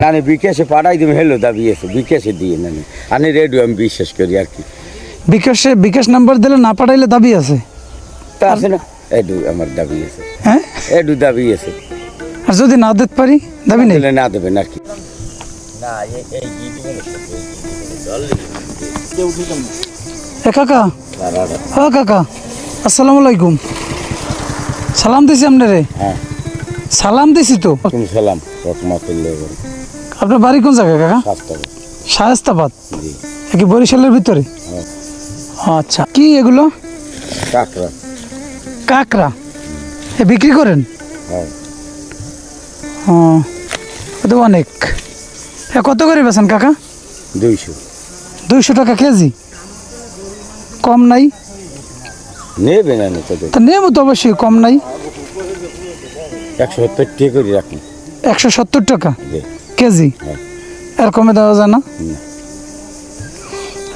আমি বিকাশে পাঠাই তুমি হেলো দাবি আছে বিকাশে দিয়ে নেন। আমি রেডিও আমি বিশ্বাস করি আর কি। বিকাশে বিকাশ নাম্বার দিলে না পাঠাইলে দাবি আছে? তা আছে না? এডু আমার দাবি আছে। হ্যাঁ? এডু দাবি আছে। আর যদি না দিতে পারি দাবি নেই? না দেবেন আর কি। এ কাকা? ও কাকা আসসালামু আলাইকুম। সালাম দিছি আপনারে? হ্যাঁ। সালাম দিছি তো। সালাম রকমাতুল্লাহ আপনার বাড়ি কোন জায়গায় কাকা? শায়স্তাবাদ? কি বরিশালের ভিতরে? হ্যাঁ। আচ্ছা কি এগুলো? কাকড়া। কাকড়া? এ বিক্রি করেন? হ্যাঁ। তো অনেক। এ কত করে বেছেন কাকা? দুইশো। দুইশো টাকা কেজি? কম নাই? নেবে না তা নেব তো অবশ্যই কম নাই। একশো সত্তর টাকা করে রাখুন। একশো সত্তর টাকা? কেজি? হ্যাঁ। এর কমে দেওয়া যায় না।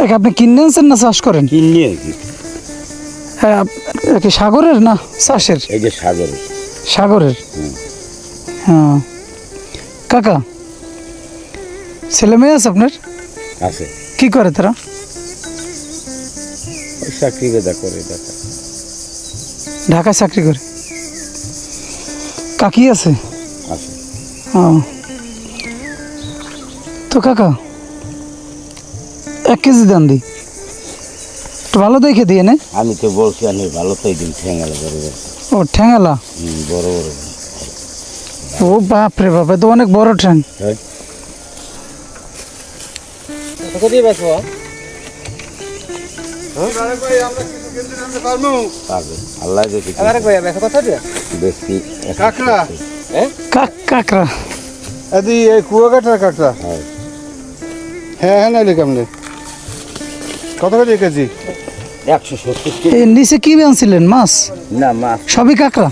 একে আপনি কিনে আনছেন না চাষ করেন? কিনে কি। হ্যাঁ কি সাগরের না চাষের? এই যে সাগর সাগরের? হ্যাঁ। কাকা ছেলে মেয়ে আছে আপনার? আছে। কি করে তারা? চাকরি বেদা করে। ঢাকায় চাকরি করে। কাকি আছে? আছে। ও। তো কাকা এক কেজি দেন দি। ভালো দেখে দিয়ে নে। আমি তো বলছি আমি ভালো তো দিন ঠেঙ্গালে বড় বড় ও ঠ্যাঙালা হুম, বড় বড়। ও বাপ রে বাপ তো অনেক বড় ঠ্যাং। হ্যাঁ। পারবে। আল্লাহ যদি বেশি। কাঁকড়া? কাক কাকড়া। এদি এই কুয়াকাটার কাঁকড়া। হ্যাঁ। হ্যাঁ হ্যাঁ নাইলে কেমনে? কত করে কেজি? একশো সত্তর এই নিচে কি আনছিলেন? মাছ? না মাছ। সবই কাকড়া?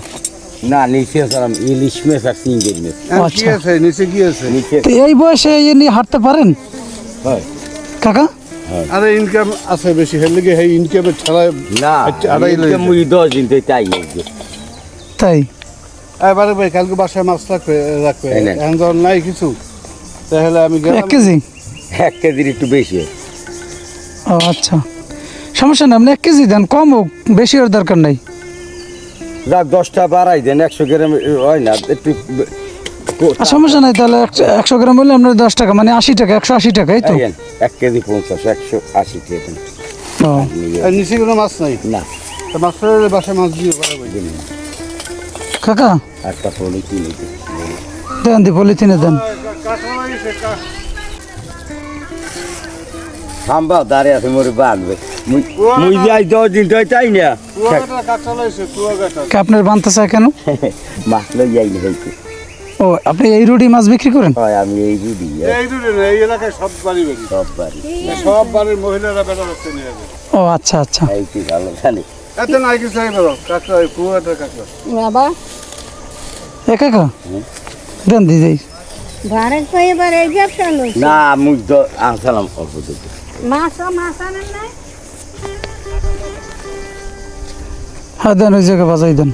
না নিচে সালাম ইলিশ মেস আর সিঙ্গেল মেস কি আচ্ছা। আছে? নিচে কি আছে? নিচে তো এই বয়সে এই নিয়ে হাঁটতে পারেন? হয়। কাকা? আরে ইনকাম আছে বেশি হের লিগে সেই ইনকামের ঠেলায় না আচ্ছা, আড়াই লইছে। মুই দশ দিন তাই হয়েছে তাই? এবারে ভাই কালকে বাসায় মাছ রাখবে রাখবে। এই এখন নাই কিছু। তাহলে আমি এক গেলাম। কেজি? এক কেজির একটু বেশি হয়। ও আচ্ছা। সমস্যা নেই আপনি এক কেজি দেন কম হোক বেশি ওর দরকার নেই। যাক দশটা বাড়াই দেন একশো গ্রাম হয় না একটু সমস্যা নাই তাহলে একশো- একশো গ্রাম হলে আপনার দশ টাকা মানে আশি টাকা একশো আশি টাকা এই তো? এক কেজি পঞ্চাশ একশো আশি টাকা ও। আর নিচে কোনো মাছ নাই? না। তো মাছ ফেলে বাসায় মাছ দিয়ে পারে কাকা? একটা পলি কিনে দিন। দেন দি পলিথিনে দেন। খাম্বা দাঁড়িয়ে আছে মোরে বাঁধবে। মুই মুই যাই দশ দিন তো তাই না? আপনার চায় কেন? মাছ লই যাই না হইতে। ও আপনি এই রুটি মাছ বিক্রি করেন? হয় আমি এই রুডি এই দূরে না, এই এলাকায় সব বাড়ি বাড়ি। সব বাড়ি। সব বাড়ির মহিলারা বেটা রাখতে নিয়ে যাবে। ও আচ্ছা আচ্ছা। এই কি ভালো জানি। এত নাই কিছু চাই বেরো কাঁকড়া ওই কুয়াকাটার কাঁকড়া। বাবা। এ কাকা দেন দি যাই ঘরে এবার এই ব্যবসা না মুই তো আনসালাম অল্প দিতে হ্যাঁ দেন ওই জায়গায় বাজাই দেন।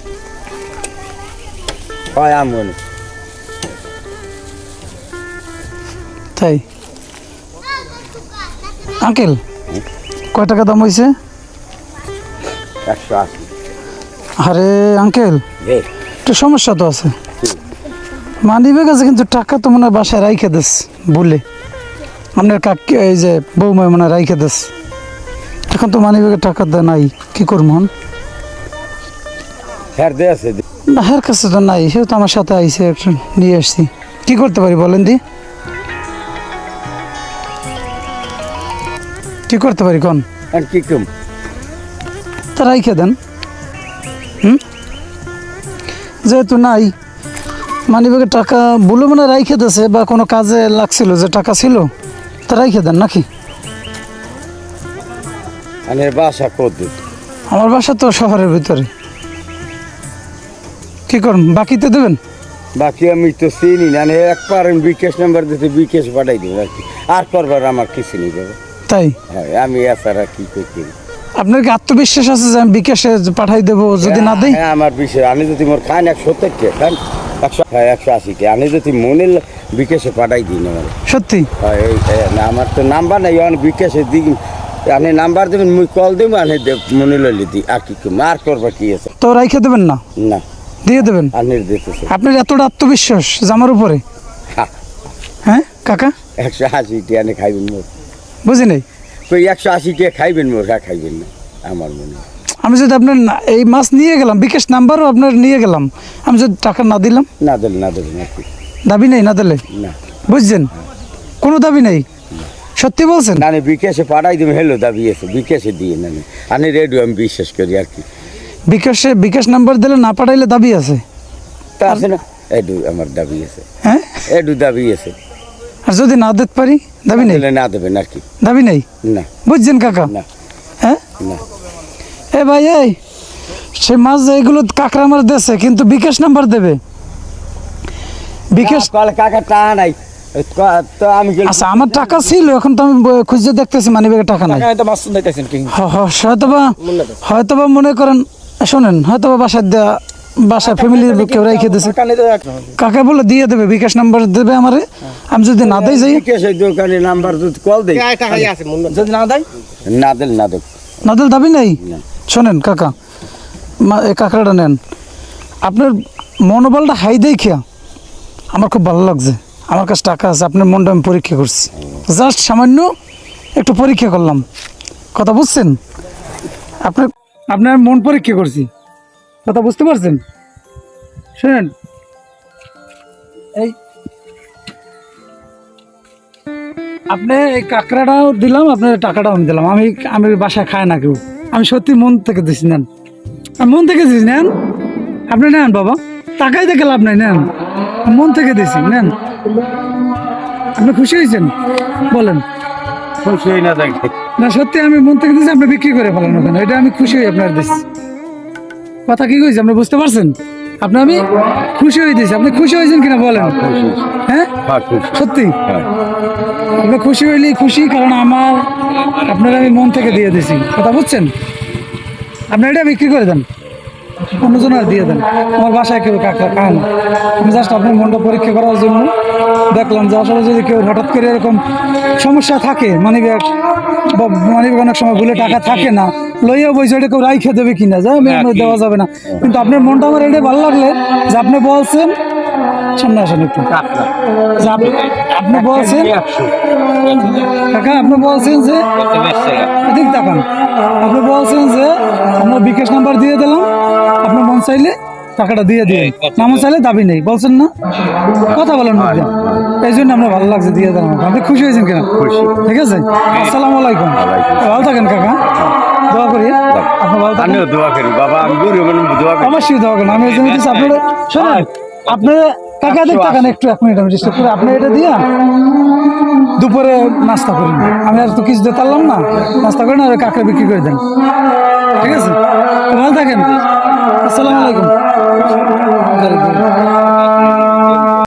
তাই? আঙ্কেল কয় টাকা দাম হয়েছে আরে আঙ্কেল একটু সমস্যা তো আছে। মানি ব্যাগ আছে কিন্তু টাকা তো মনে হয় বাসায় রাইখে দেস বলে। আপনার কাকি এই যে বৌমা মনে রাইখে দেস। এখন তো মানি ব্যাগে টাকা দেয় নাই কি করব হন হ্যাঁ না হের কাছে তো নাই সেও তো আমার সাথে আইসে একটু নিয়ে আসছি। কি করতে পারি বলেন দি? কি করতে পারি কোন? আর কি কম? তা রাইখে দেন। হুম? যেহেতু নাই মানিব্যাগে টাকা বলে মনে রাইখে দিয়েছে বা কোনো কাজে লাগছিল যে টাকা ছিল? তা রাইখে দেন নাকি? মানে বাসা কত আমার বাসা তো শহরের ভিতরে। কি করুন বাকিতে দেবেন? বাকি আমি তো চিনি না মানে একবার আমি বিকাশ নাম্বার দিতে বিকাশ পাঠাই দিব আর কি আর করবার আমার কিছু নেই বাবা। তাই? হ্যাঁ আমি এছাড়া কি করতে আপনার কি আত্মবিশ্বাস আছে যে আমি বিকাশে পাঠাই দেবো যদি না দিই? হ্যাঁ আমার বিষয় আমি যদি মোর খান এক সত্তর খান একশো একশো আমি যদি মনে বিকেশে পাঠাই দিই আমার সত্যি? হয় আমার তো নাম্বার নাই অন বিকেশে দিই। আপনি নাম্বার দেবেন মুই কল দেবো মনে লইলে দিই। আর কি করব? আর করবা কি আছে? তো রাইখে দেবেন না? না। দিয়ে দেবেন? আপনি দিতেছে আপনার এতটা আত্মবিশ্বাস যে আমার উপরে? হ্যাঁ কাকা? একশো আশি টিয়া খাইবেন মোর। বুঝি নেই? কই একশো আশি টিয়া খাইবেন মোর হ্যাঁ খাইবেন না আমার মনে হয়। আমি যদি আপনার এই মাছ নিয়ে গেলাম বিকাশ নাম্বারও আপনার নিয়ে গেলাম আমি যদি টাকা না দিলাম? না দিলে না দিলে দাবি নেই না দিলে? না। বুঝছেন? কোনো দাবি নেই? সত্যি বলছেন? না বিকেশে পাঠাই দেবো হেলো দাবি আছে। বিকেশে দিয়ে না আমি রেডিও আমি বিশ্বাস করি আর কি। বিকাশে বিকাশ নাম্বার দিলে না পাঠাইলে দাবি আছে? তা আছে না। এডু আমার দাবি আছে। হ্যাঁ? এডু দাবি আছে। আর যদি না দিতে পারি দাবি নেই? না দেবেন আর কি। দাবি নেই? না। বুঝছেন কাকা? না। হ্যাঁ? না। এ ভাই এই সে মাছ যে এগুলো কাকড়া মাছ দেশে কিন্তু বিকাশ নাম্বার দেবে। বিকাশ কল কাকা টা নাই। তো আমি আচ্ছা আমার টাকা ছিল এখন তো আমি খুঁজে দেখতেছি মানি ব্যাগে টাকা নাই। হ- হ, হয়তোবা হয়তোবা মনে করেন শোনেন হয়তোবা বাসায় দেয়া বাসায় ফ্যামিলি কেউ রেখে দিয়েছে। কাকে বলে দিয়ে দেবে বিকাশ নাম্বার দেবে আমারে। আমি যদি না দেই যাই। বিকেশে দোকানে নাম্বার যদি কল দেই যদি না দেয় না দিলে না দেব না দিলে দাবি নেই। শোনেন, কাকা। মা- এই কাঁকড়াটা নেন। আপনার মনোবলটা হাই দেখিয়া আমার খুব ভালো লাগছে। আমার কাছে টাকা আছে, আপনার মনটা আমি পরীক্ষা করছি। জাস্ট সামান্য একটু পরীক্ষা করলাম। কথা বুঝছেন? আপনার আপনার মন পরীক্ষা করছি। কথা বুঝতে পারছেন? শোনেন। এই আপনি এই কাঁকড়াটাও দিলাম, আপনার টাকাটাও আমি দিলাম। আমি আমি বাসায় খাই না কেউ। আমি সত্যি মন থেকে দিছি নেন। আমি মন থেকে দিছি নেন। আপনি নেন বাবা। টাকাই দেখে লাভ নাই নেন। মন থেকে দিছি নেন। আপনি খুশি হয়েছেন? বলেন। খুশি হই না না সত্যি আমি মন থেকে দিছি আপনি বিক্রি করে ফেলেন ওখানে। এটা আমি খুশি হই আপনার দিছি। কথা কি কইছি আপনি বুঝতে পারছেন? আপনি আমি খুশি হয়ে দিয়েছি আপনি খুশি হয়েছেন কিনা বলেন? হ্যাঁ হ্যাঁ? সত্যি? হ্যাঁ। আপনি খুশি হইলেই খুশি কারণ আমার আপনারা আমি মন থেকে দিয়ে দিছি। কথা বুঝছেন? আপনি এটা বিক্রি করে দেন। অন্যজনের দিয়ে দেন। আমার বাসায় কেউ কাকা খায় না আমি জাস্ট আপনার মনটা পরীক্ষা করার জন্য দেখলাম যে আসলে যদি কেউ হঠাৎ করে এরকম সমস্যা থাকে মানি ব্যাগ বা মানি ব্যাগ অনেক সময় ভুলে টাকা থাকে না লইয়া বইছে এটা কেউ রাইখে দেবে কিনা? যায় আমি আপনার দেওয়া যাবে না। কিন্তু আপনার মনটা আমার এটা ভালো লাগলে যে আপনি বলছেন সামনে আসেন একটু। যে আপনি- আপনি বলছেন? কাকা আপনি বলছেন যে এদিক তাকান। আপনি বলছেন যে আমরা বিকাশ নাম্বার দিয়ে দিলাম। আপনার মন চাইলে টাকাটা দিয়ে দিয়ে না মন চাইলে দাবি নেই। বলছেন না? কথা বলেন মুখ দিয়ে। এই জন্য আমরা ভালো লাগছে দিয়ে দিলাম আপনি খুশি হয়েছেন কিনা? ঠিক আছে? আসসালামু আলাইকুম। ভালো থাকেন কাকা। দোয়া করি। আপনি ভালো থাকেন। দোয়া করি। বাবা আমি দোয়া করি। অবশ্যই দোয়া করেন। আমি এই জন্য দিচ্ছি আপনারা শোনেন টাকা দেখ টাকা একটু এক মিনিট আমি ডিস্টার্ব করে আপনি এটা দিয়া দুপুরে নাস্তা করি আমি আর তো কিছু দিতে পারলাম না নাস্তা করেন আর কাঁকড়া বিক্রি করে দেন। ঠিক আছে? ভালো থাকেন। আসসালামু আলাইকুম।